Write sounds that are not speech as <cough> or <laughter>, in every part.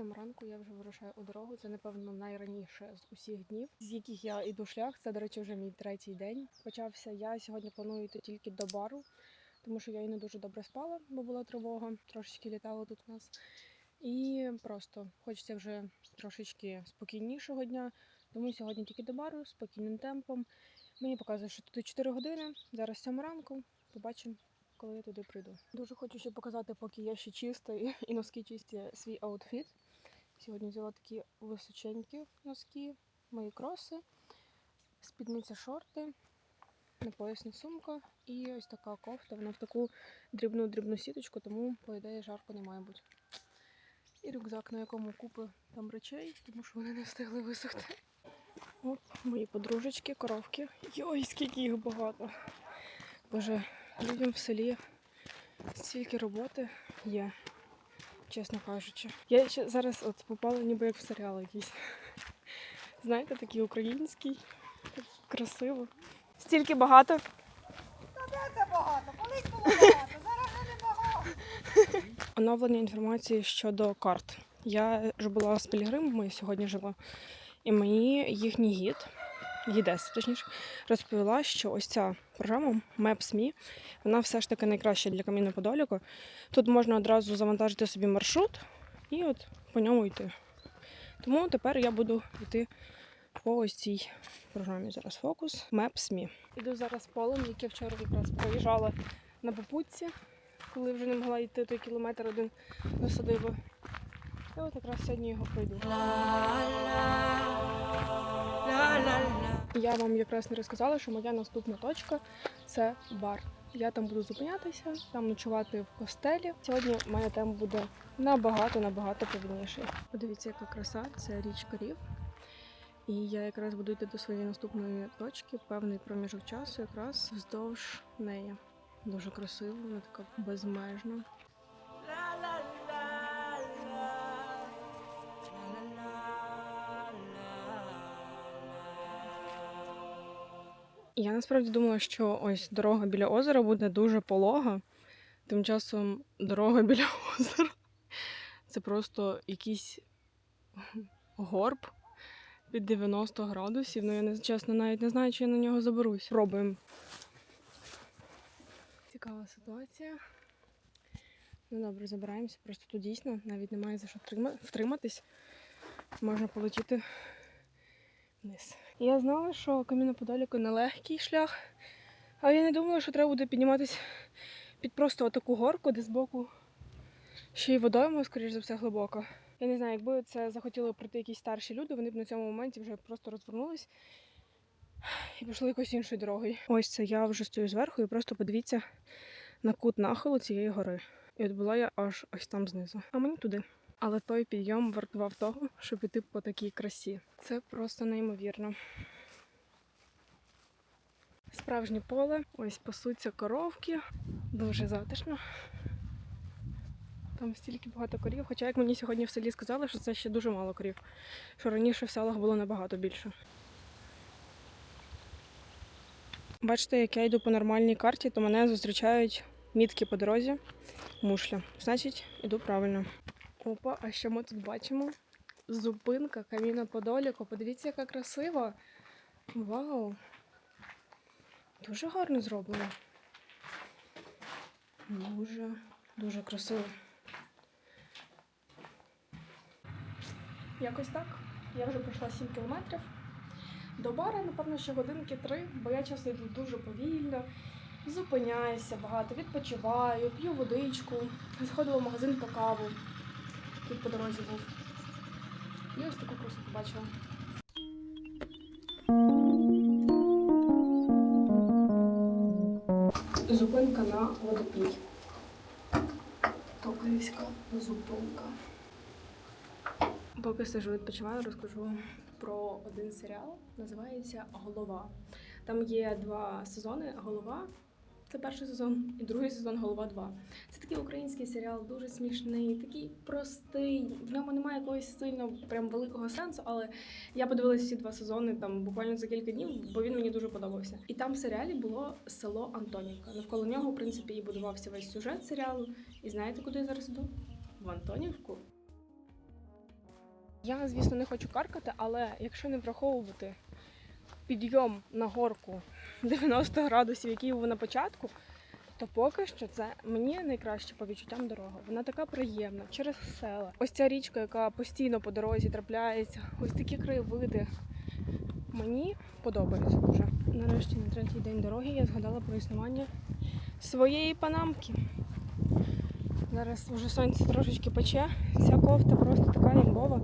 Сім ранку я вже вирушаю у дорогу. Це, напевно, найраніше з усіх днів, з яких я йду шлях. Це, до речі, вже мій третій день. Почався я сьогодні планую йти тільки до бару, тому що я і не дуже добре спала, бо була тривога, трошечки літало тут у нас. І просто хочеться вже трошечки спокійнішого дня. Тому сьогодні тільки до бару, спокійним темпом. Мені показує, що тут 4 години. Зараз 7 ранку. Побачимо, коли я туди прийду. Дуже хочу ще показати, поки я ще чиста і носки чисті свій аутфіт. Сьогодні взяла такі височенькі носки, мої кроси, спідниця шорти, напоясна сумка і ось така кофта. Вона в таку дрібну дрібну сіточку, тому по ідеї жарко не має бути. І рюкзак, на якому купи там речей, тому що вони не встигли висохти. От мої подружечки, коровки. Йой, скільки їх багато. Боже, людям в селі стільки роботи є, чесно кажучи. Я ще зараз от попала ніби як в серіал якийсь. <laughs> Знаєте, такий український, так красиво. Стільки багато. Це багато, колись було багато, зараз вже не багато. Оновлення інформації щодо карт. Я ж була з Пілігримом, сьогодні жила, і мені їхній гід, гідес, точніше, розповіла, що ось ця програма Maps.me, вона все ж таки найкраща для камінно подоліку. Тут можна одразу завантажити собі маршрут і от по ньому йти. Тому тепер я буду йти по ось цій програмі. Зараз фокус. Maps.me. Іду зараз полем, яке вчора якраз проїжджала на попутці коли вже не могла йти той кілометр один до садиби. І от якраз сьогодні його пройду. Я вам якраз не розказала, що моя наступна точка це бар. Я там буду зупинятися, там ночувати в костелі. Сьогодні моя тема буде набагато набагато повільніший. Подивіться, яка краса, це річка Рів. І я якраз буду йти до своєї наступної точки, певний проміжок часу, якраз вздовж неї. Дуже красиво, вона така безмежна. Я насправді думала, що ось дорога біля озера буде дуже полога. Тим часом дорога <laughs> біля озера це просто якийсь горб під 90 градусів. Ну я чесно навіть не знаю, чи я на нього заберусь. Пробуємо. Цікава ситуація. Ну добре, забираємося. Просто тут дійсно навіть немає за що втриматись. Можна полетіти вниз. Я знала, що Кам'яноподоліку нелегкий шлях, але я не думала, що треба буде підніматись під просто отаку горку, де збоку ще й водойма, скоріш за все, глибоко. Я не знаю, якби це захотіли прийти якісь старші люди, вони б на цьому моменті вже просто розвернулись і пішли якоюсь іншою дорогою. Ось це я вже стою зверху і просто подивіться на кут нахилу цієї гори. І от була я аж ось там знизу. А мені туди. Але той підйом вартував того, щоб іти по такій красі. Це просто неймовірно. Справжнє поле, ось пасуться коровки. Дуже затишно. Там стільки багато корів. Хоча, як мені сьогодні в селі сказали, що це ще дуже мало корів. Що раніше в селах було набагато більше. Бачите, як я йду по нормальній карті, то мене зустрічають мітки по дорозі. Мушля. Значить, іду правильно. Опа, а що ми тут бачимо? Зупинка каміна Подоліку. Подивіться, яка красива. Вау! Дуже гарно зроблено. Дуже, дуже красиво. Якось так. Я вже пройшла 7 кілометрів. До бара, напевно, ще годинки три, бо я часто йду дуже повільно, зупиняюся багато, відпочиваю, п'ю водичку, заходила в магазин по каву. Тут по дорозі був. І ось таку красу побачила. Зупинка на водопій. Токарівська зупинка. Поки сижу відпочиваю, розкажу про один серіал. Називається Голова. Там є два сезони. Голова це перший сезон, і другий сезон Голова 2. Це такий український серіал, дуже смішний, такий простий. В ньому немає якогось сильно прям великого сенсу, але я подивилася всі два сезони там буквально за кілька днів, бо він мені дуже подобався. І там в серіалі було село Антонівка. Навколо нього, в принципі, і будувався весь сюжет серіалу. І знаєте, куди я зараз іду? В Антонівку. Я, звісно, не хочу каркати, але якщо не враховувати підйом на горку 90 градусів, який був на початку, то поки що це мені найкраще по відчуттям дорога. Вона така приємна через села. Ось ця річка, яка постійно по дорозі трапляється, ось такі краєвиди. Мені подобається дуже. Нарешті на третій день дороги я згадала про існування своєї панамки. Зараз вже сонце трошечки пече. Ця кофта просто така ямбова.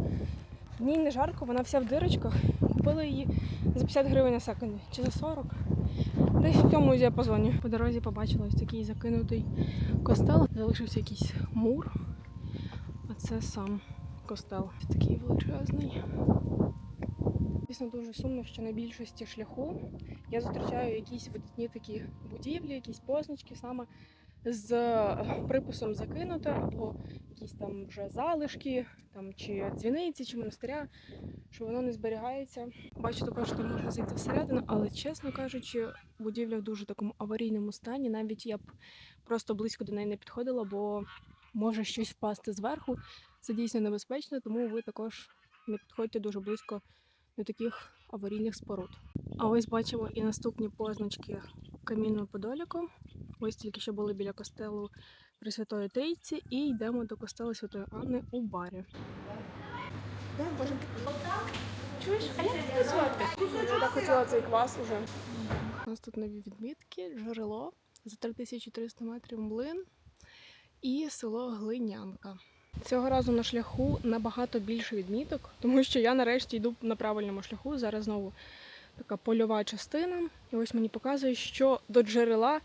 В ній не жарко, вона вся в дирочках. Купила її за 50 гривень на секунді чи за 40. Десь в цьому діапазоні. По дорозі побачила ось такий закинутий костел. Залишився якийсь мур. А це сам костел. Такий величезний. Звісно, дуже сумно, що на більшості шляху я зустрічаю якісь видатні такі будівлі, якісь позначки саме з приписом закинуте, або якісь там вже залишки, там чи дзвіниці, чи монастиря, що воно не зберігається. Бачу також, що можна зайти всередину, але чесно кажучи, будівля в дуже такому аварійному стані. Навіть я б просто близько до неї не підходила, бо може щось впасти зверху. Це дійсно небезпечно, тому ви також не підходьте дуже близько до таких аварійних споруд. А ось бачимо і наступні позначки камінного подоліку. Ось тільки що були біля костелу Пресвятої Трійці і йдемо до костелу Святої Анни у барі. Чуєш, а як тебе звати? Я хотіла цей квас уже. У нас тут нові відмітки, джерело за 3300 метрів млин і село Глинянка. Цього разу на шляху набагато більше відміток, тому що я нарешті йду на правильному шляху. Зараз знову така польова частина. І ось мені показує, що до джерела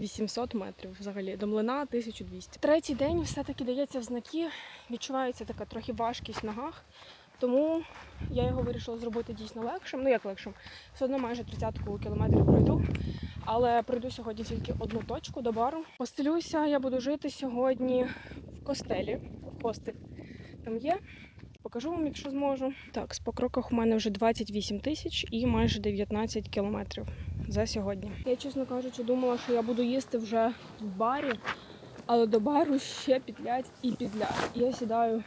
800 метрів взагалі, до млина 1200. Третій день все-таки дається в знаки, відчувається така трохи важкість в ногах. Тому я його вирішила зробити дійсно легшим. Ну як легшим? Все одно майже 30 кілометрів пройду. Але пройду сьогодні тільки одну точку до бару. Постелюся, я буду жити сьогодні в костелі. Постель там є. Покажу вам, якщо зможу. Так, по кроках у мене вже 28 тисяч і майже 19 кілометрів за сьогодні. Я, чесно кажучи, думала, що я буду їсти вже в барі, але до бару ще пітлять і пітлять. Я сідаю,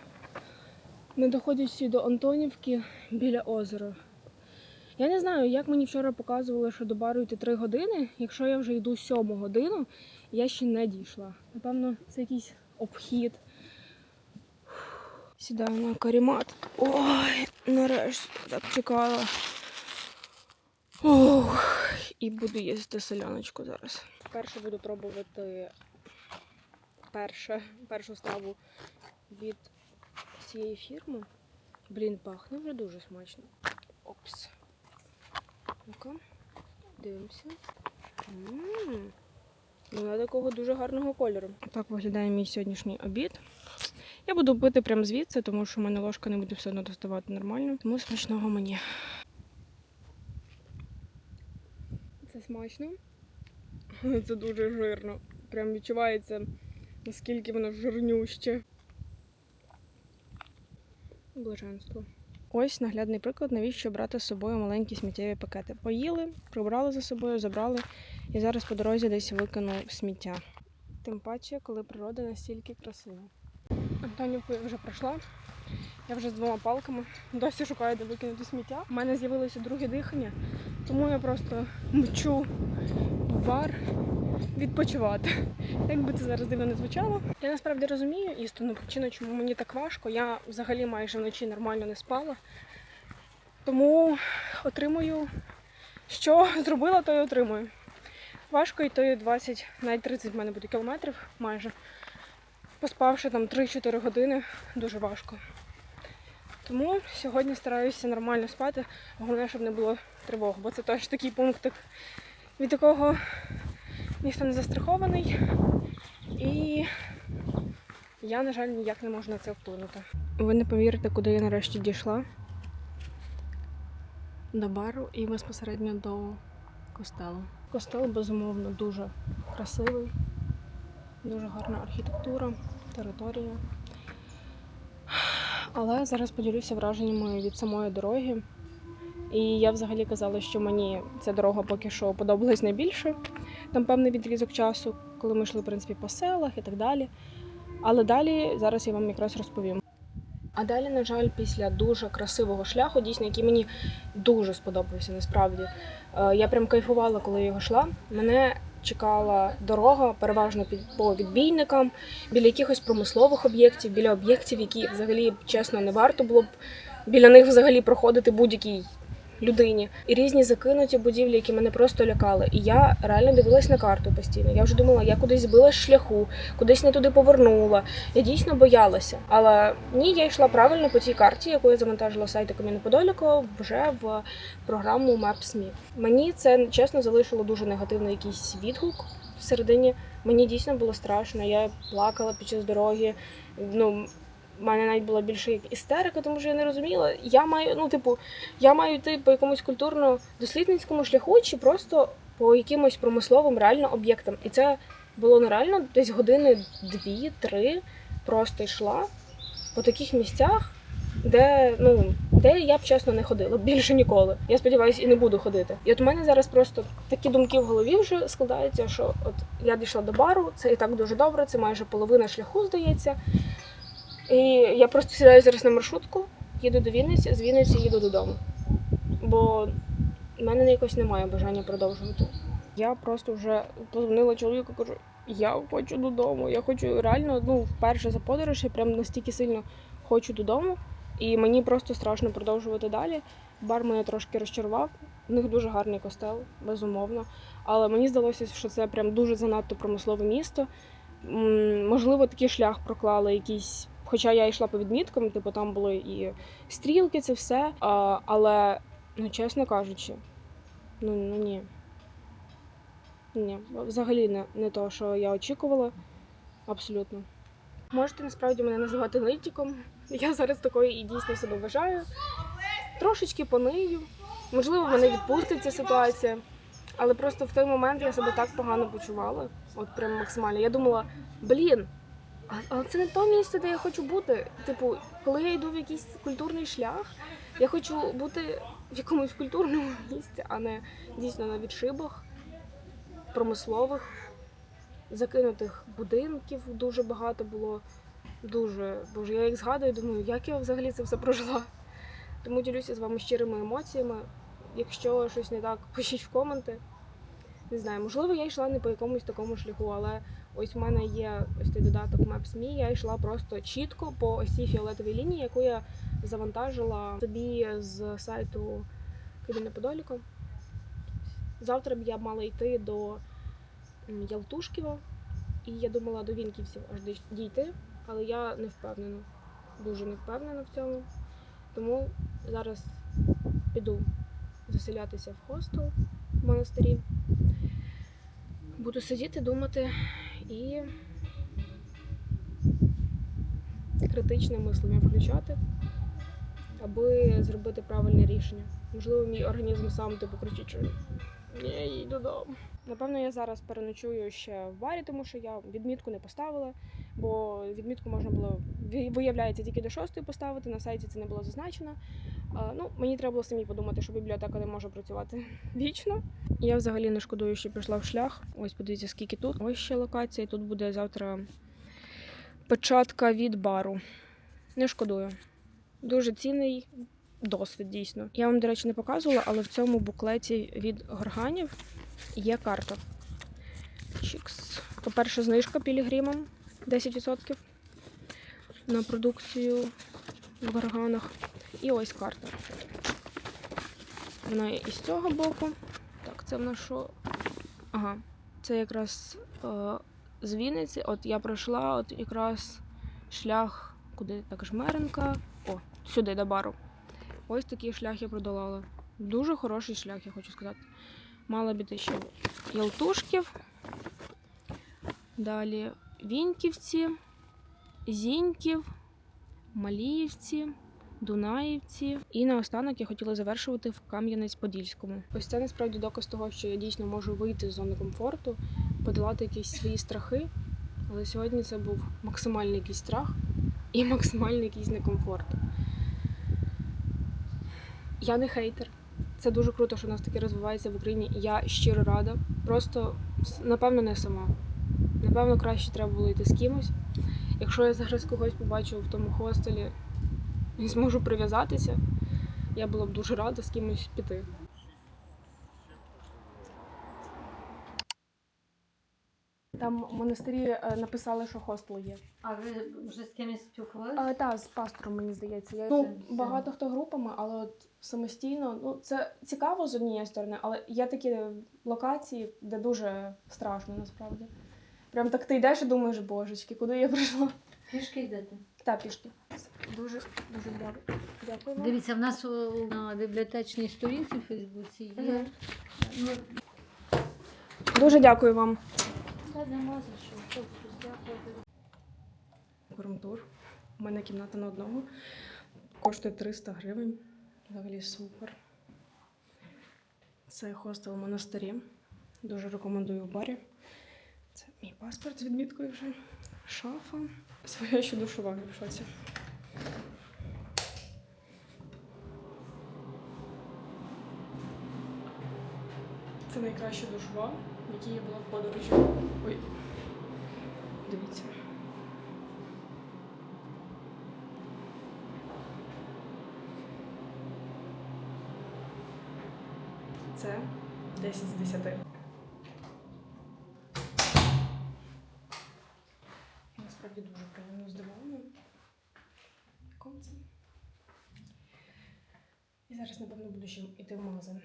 не доходячи до Антонівки біля озера. Я не знаю, як мені вчора показували, що до бару йти 3 години. Якщо я вже йду 7 годину, я ще не дійшла. Напевно, це якийсь обхід. Сідаю на карімат. Ой, нарешті так чекала. Ох, і буду їсти селяночку зараз. Перше буду пробувати перше, першу страву від цієї фірми. Блін, пахне вже дуже смачно. Опс. Ну-ка, дивимося. М, Вона такого дуже гарного кольору. Так виглядає мій сьогоднішній обід. Я буду пити прямо звідси, тому що в мене ложка не буде все одно доставати нормально. Тому смачного мені. Це смачно. <laughs> Це дуже жирно. Прям відчувається, наскільки воно жирнюще. Блаженство. Ось наглядний приклад, навіщо брати з собою маленькі сміттєві пакети. Поїли, прибрали за собою, забрали і зараз по дорозі десь викинув сміття. Тим паче, коли природа настільки красива. Антонівку я вже пройшла. Я вже з двома палками досі шукаю, де викинути сміття. У мене з'явилося друге дихання, тому я просто мчу в бар відпочивати. Як би це зараз дивно не звучало. Я насправді розумію істинну причину, чому мені так важко. Я взагалі майже вночі нормально не спала. Тому отримую, що зробила, то й отримую. Важко йти 20, навіть 30 в мене буде кілометрів майже. Поспавши там 3-4 години, дуже важко. Тому сьогодні стараюся нормально спати. Головне, щоб не було тривог, бо це теж такий пунктик, від якого ніхто не застрахований. І я, на жаль, ніяк не можу на це вплинути. Ви не повірите, куди я нарешті дійшла. До бару і безпосередньо до костелу. Костел, безумовно, дуже красивий, дуже гарна архітектура, територія. Але зараз поділюся враженнями від самої дороги. І я взагалі казала, що мені ця дорога поки що подобалась найбільше. Там певний відрізок часу, коли ми йшли в принципі, по селах і так далі. Але далі зараз я вам якраз розповім. А далі, на жаль, після дуже красивого шляху, дійсно, який мені дуже сподобався, насправді. Е, Я прям кайфувала, коли я його йшла. Мене чекала дорога, переважно під по відбійникам, біля якихось промислових об'єктів, біля об'єктів, які взагалі чесно не варто було б біля них взагалі проходити будь-якій людині. І різні закинуті будівлі, які мене просто лякали. І я реально дивилась на карту постійно. Я вже думала, я кудись збилась з шляху, кудись не туди повернула. Я дійсно боялася. Але ні, я йшла правильно по цій карті, яку я завантажила з сайту Кам'яне Подоліко вже в програму Maps.me. Мені це чесно залишило дуже негативний якийсь відгук всередині. Мені дійсно було страшно. Я плакала під час дороги. Ну, в мене навіть була більше як істерика, тому що я не розуміла. Я маю, ну, типу, я маю йти по якомусь культурно-дослідницькому шляху чи просто по якимось промисловим реально об'єктам. І це було нереально десь години дві-три просто йшла по таких місцях, де, ну, де я б чесно не ходила більше ніколи. Я сподіваюся, і не буду ходити. І от у мене зараз просто такі думки в голові вже складаються, що от я дійшла до бару, це і так дуже добре, це майже половина шляху, здається. І я просто сідаю зараз на маршрутку, їду до Вінниці, з Вінниці їду додому. Бо в мене якось немає бажання продовжувати. Я просто вже позвонила чоловіку, кажу, я хочу додому. Я хочу реально, ну, вперше за подорож, я прям настільки сильно хочу додому. І мені просто страшно продовжувати далі. Бар мене трошки розчарував. У них дуже гарний костел, безумовно. Але мені здалося, що це прям дуже занадто промислове місто. Можливо, такий шлях проклали якийсь. Хоча я йшла по відміткам, типу там були і стрілки, це все. А, але, ну чесно кажучи, ну, ну ні. Ні, взагалі не, не то, що я очікувала. Абсолютно. Можете насправді мене називати нитіком. Я зараз такою і дійсно себе вважаю. Трошечки понию. Можливо, мене відпустить ця ситуація. Але просто в той момент я себе так погано почувала. От прям максимально. Я думала, блін, але це не то місце, де я хочу бути. Типу, коли я йду в якийсь культурний шлях, я хочу бути в якомусь культурному <laughs> місці, а не дійсно на відшибах промислових, закинутих будинків дуже багато було. Дуже. Боже, я їх згадую, думаю, як я взагалі це все прожила. Тому ділюся з вами щирими емоціями. Якщо щось не так, пишіть в коменти. Не знаю, можливо, я йшла не по якомусь такому шляху, але ось у мене є ось цей додаток Maps.me, я йшла просто чітко по ось фіолетовій лінії, яку я завантажила собі з сайту Кабіне Подоліко. Завтра б я мала йти до Ялтушківа, і я думала до Вінківців аж дійти, але я не впевнена. Дуже не впевнена в цьому. Тому зараз піду заселятися в хостел монастирі. Буду сидіти, думати і критичне мислення включати, аби зробити правильне рішення. Можливо, мій організм сам типу кричить, що я їду додому. Напевно, я зараз переночую ще в барі, тому що я відмітку не поставила, бо відмітку можна було виявляється тільки до шостої поставити. На сайті це не було зазначено. Ну, мені треба було самі подумати, що бібліотека не може працювати <laughs> вічно. Я взагалі не шкодую, що пішла в шлях. Ось подивіться, скільки тут. Ось ще локація. Тут буде завтра печатка від бару. Не шкодую. Дуже цінний досвід, дійсно. Я вам, до речі, не показувала, але в цьому буклеті від горганів є карта. Чікс. По-перше, знижка пілігримом 10% на продукцію в горганах. І ось карта. Вона є із цього боку. Так, це в нас що? Ага. Це якраз е, з Вінниці. От я пройшла от якраз шлях, куди так Жмеренка. О, сюди до бару. Ось такий шлях я продолала. Дуже хороший шлях, я хочу сказати. Мала біти ще Ялтушків. Далі Віньківці, Зіньків, Маліївці, Дунаївці. І наостанок я хотіла завершувати в Кам'янець-Подільському. Ось це насправді доказ того, що я дійсно можу вийти з зони комфорту, подолати якісь свої страхи. Але сьогодні це був максимальний якийсь страх і максимальний якийсь некомфорт. Я не хейтер. Це дуже круто, що у нас таке розвивається в Україні. Я щиро рада. Просто напевно не сама. Напевно, краще треба було йти з кимось. Якщо я зараз когось побачу в тому хостелі, і зможу прив'язатися, я була б дуже рада з кимось піти. Там в монастирі е, написали, що хостел є. А ви вже з кимось спілкувалися? А, та, з пастором, мені здається. Я, ну, багато хто групами, але от самостійно, ну це цікаво з однієї сторони, але є такі локації, де дуже страшно насправді. Прям так ти йдеш і думаєш, божечки, куди я прийшла? Пішки йдете? Та пішки. Дуже дуже дякую. Дякую вам. Дивіться, в нас у- на бібліотечній сторінці в Фейсбуці є. Мгм. Ну, Дуже дякую вам. нема за що. Дякувати. У мене кімната на одного. Коштує 300 гривень. Взагалі супер. Це хостел в монастирі. Дуже рекомендую в барі. Мій паспорт з відміткою вже. Шафа. Своя ще душова в шоці. Це найкраща душова, в якій я була в подорожі. Ой. Дивіться. Це 10 з 10. Насправді дуже приємно здивована. Віконце. І зараз, напевно, буду ще йти в магазин.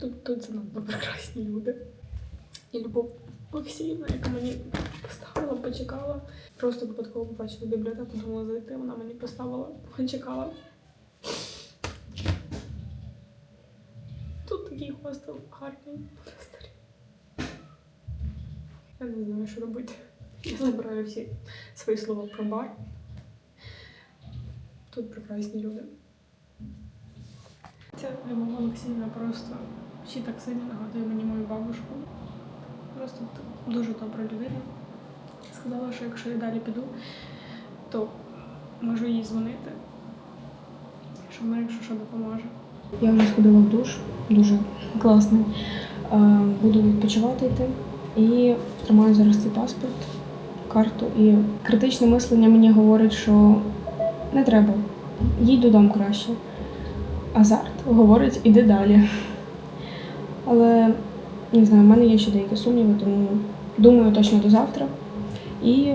Тут, тут занадто прекрасні люди. І Любов Олексіївна, яка мені поставила, почекала. Просто випадково побачила бібліотеку, думала зайти, вона мені поставила, почекала. Тут такий хостел гарний монастир. Я не знаю, що робити. Я забираю всі свої слова про бар. Тут прекрасні люди. Ця Любов Олексіївна просто ще так сильно нагадує мені мою бабушку. Просто дуже добра людина. Сказала, що якщо я далі піду, то можу їй дзвонити, що вона, якщо що, допоможе. Я вже сходила в душ, дуже класний. Е, Буду відпочивати йти і тримаю зараз цей паспорт, карту. І критичне мислення мені говорить, що не треба, їдь додому краще. Азарт говорить, іди далі. Але не знаю, в мене є ще деякі сумніви, тому думаю точно до завтра. І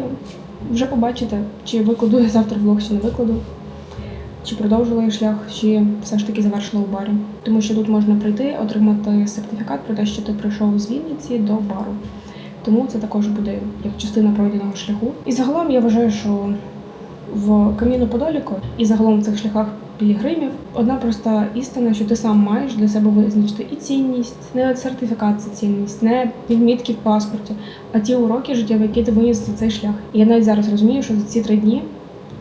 вже побачите, чи викладу я завтра влог, чи не викладу, чи продовжила я шлях, чи все ж таки завершила у барі. Тому що тут можна прийти, отримати сертифікат про те, що ти прийшов з Вінниці до бару. Тому це також буде як частина пройденого шляху. І загалом я вважаю, що в Каміно Подоліко і загалом в цих шляхах пілігримів одна проста істина, що ти сам маєш для себе визначити і цінність, не сертифікат це цінність, не відмітки в паспорті, а ті уроки життєві, які ти виніс за цей шлях. І я навіть зараз розумію, що за ці три дні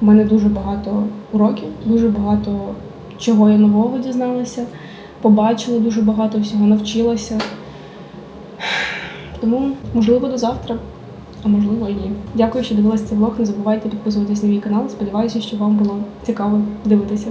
в мене дуже багато уроків, дуже багато чого я нового дізналася, побачила дуже багато всього, навчилася. Тому, можливо, до завтра а можливо і ні. Дякую, що дивилися цей влог. Не забувайте підписуватись на мій канал. Сподіваюся, що вам було цікаво дивитися.